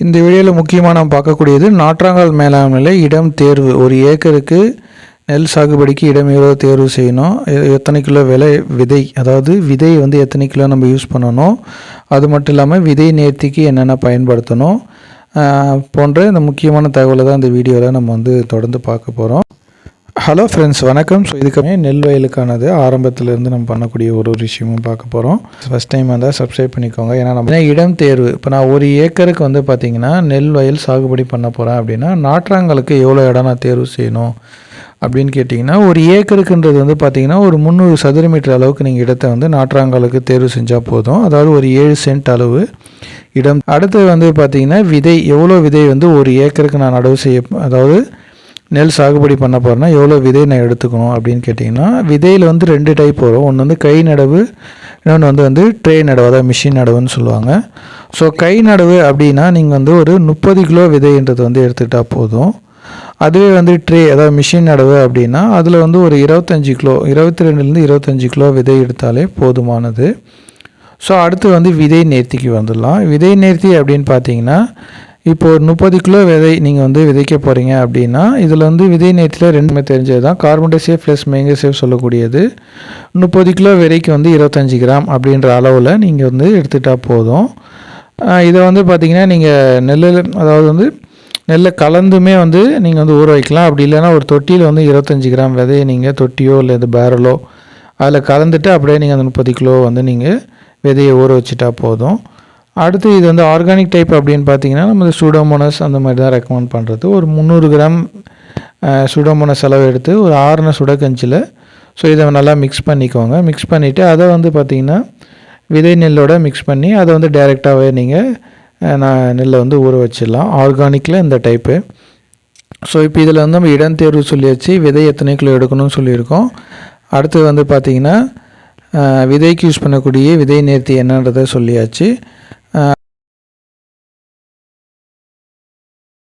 இந்த வீடியோவில் முக்கியமாக நாம் பார்க்கக்கூடியது நாற்றாங்கால் மேலாண்மையில் இடம் தேர்வு. ஒரு ஏக்கருக்கு நெல் சாகுபடிக்கு இடம் எவ்வளோ தேர்வு செய்யணும்? எ- எத்தனை கிலோ விலை விதை? அதாவது விதை வந்து எத்தனை கிலோ நம்ம யூஸ் பண்ணணும்? அது மட்டும் இல்லாமல் விதை நேர்த்திக்கு என்னென்ன பயன்படுத்தணும்? போன்ற இந்த முக்கியமான தகவலை தான் இந்த வீடியோவில் நம்ம வந்து தொடர்ந்து பார்க்க போகிறோம் ஹலோ ஃப்ரெண்ட்ஸ் வணக்கம். ஸோ இதுக்குமே நெல் வயலுக்கானது ஆரம்பத்திலேருந்து நம்ம பண்ணக்கூடிய ஒரு ஒரு விஷயமும் பார்க்க போகிறோம் ஃபஸ்ட் டைம் வந்தால் சப்ஸ்கிரைப் பண்ணிக்கோங்க. ஏன்னா நம்ம இடம் தேர்வு? இப்போ நான் ஒரு ஏக்கருக்கு வந்து பார்த்திங்கன்னா நெல் வயல் சாகுபடி பண்ண போகிறேன் அப்படின்னா நாற்றாங்கலுக்கு எவ்வளோ இடம் நான் தேர்வு செய்யணும் அப்படின்னு கேட்டிங்கன்னா ஒரு ஏக்கருக்குன்றது வந்து பார்த்திங்கன்னா ஒரு முந்நூறு சதுர மீட்டர் அளவுக்கு நீங்கள் இடத்த வந்து நாற்றாங்கலுக்கு தேர்வு செஞ்சால் போதும். அதாவது ஒரு ஏழு சென்ட் அளவு இடம். அடுத்து வந்து பார்த்திங்கன்னா விதை. எவ்வளோ விதை வந்து ஒரு ஏக்கருக்கு நான் நடவு செய்ய அதாவது நெல் சாகுபடி பண்ண போகிறேன்னா எவ்வளோ விதை நான் எடுத்துக்கணும் அப்படின்னு கேட்டிங்கன்னா விதையில் வந்து ரெண்டு டைப் வரும். ஒன்று வந்து கை நடவு இன்னொன்று வந்து வந்து ட்ரே நடவு அதாவது மிஷின் நடவுன்னு சொல்லுவாங்க. ஸோ கை நடவு அப்படின்னா நீங்கள் வந்து ஒரு முப்பது கிலோ விதைன்றது வந்து எடுத்துக்கிட்டால் போதும். அதுவே வந்து ட்ரே அதாவது மிஷின் நடவு அப்படின்னா அதில் வந்து ஒரு இருபத்தஞ்சி கிலோ இருபத்தி ரெண்டுலேருந்து இருபத்தஞ்சி கிலோ விதை எடுத்தாலே போதுமானது. ஸோ அடுத்து வந்து விதை நேர்த்திக்கு வந்துடலாம். விதை நேர்த்தி அப்படின்னு பார்த்தீங்கன்னா இப்போ ஒரு முப்பது கிலோ விதை நீங்கள் வந்து விதைக்க போகிறீங்க அப்படின்னா இதில் வந்து விதை நேரத்தில் ரெண்டுமே தெரிஞ்சது தான் கார்பன் டை சேஃப் ப்ளஸ் மேங்க சேஃப் சொல்லக்கூடியது. முப்பது கிலோ விதைக்கு வந்து இருபத்தஞ்சி கிராம் அப்படின்ற அளவில் நீங்கள் வந்து எடுத்துட்டால் போதும். இதை வந்து பார்த்தீங்கன்னா நீங்கள் நெல்லில் அதாவது வந்து நெல்லை கலந்துமே வந்து நீங்கள் வந்து ஊற வைக்கலாம். அப்படி இல்லைன்னா ஒரு தொட்டியில் வந்து இருபத்தஞ்சி கிராம் விதையை நீங்கள் தொட்டியோ இல்லை இது பேரலோ அதில் கலந்துட்டு அப்படியே நீங்கள் அந்த முப்பது கிலோ வந்து நீங்கள் விதையை ஊற வச்சுட்டா போதும். அடுத்து இது வந்து ஆர்கானிக் டைப் அப்படின்னு பார்த்தீங்கன்னா நம்ம சூடோமோனஸ் அந்த மாதிரி தான் ரெக்கமெண்ட் பண்ணுறது ஒரு முந்நூறு கிராம் சூடோமோனஸ் அளவு எடுத்து ஒரு ஆறுன சுடக்கஞ்சில் ஸோ இதை நல்லா மிக்ஸ் பண்ணிக்கோங்க. மிக்ஸ் பண்ணிவிட்டு அதை வந்து பார்த்திங்கன்னா விதை நெல்லோட மிக்ஸ் பண்ணி அதை வந்து டைரெக்டாகவே நீங்கள் நான் நெல்லை வந்து ஊற வச்சிடலாம். ஆர்கானிக்கில் இந்த டைப்பு ஸோ இப்போ இதில் வந்து நம்ம இடம் தேர்வு சொல்லியாச்சு. விதை எத்தனை கிலோ எடுக்கணும்னு சொல்லியிருக்கோம். அடுத்து வந்து பார்த்திங்கன்னா விதைக்கு யூஸ் பண்ணக்கூடிய விதை நேர்த்தி என்னன்றதை சொல்லியாச்சு.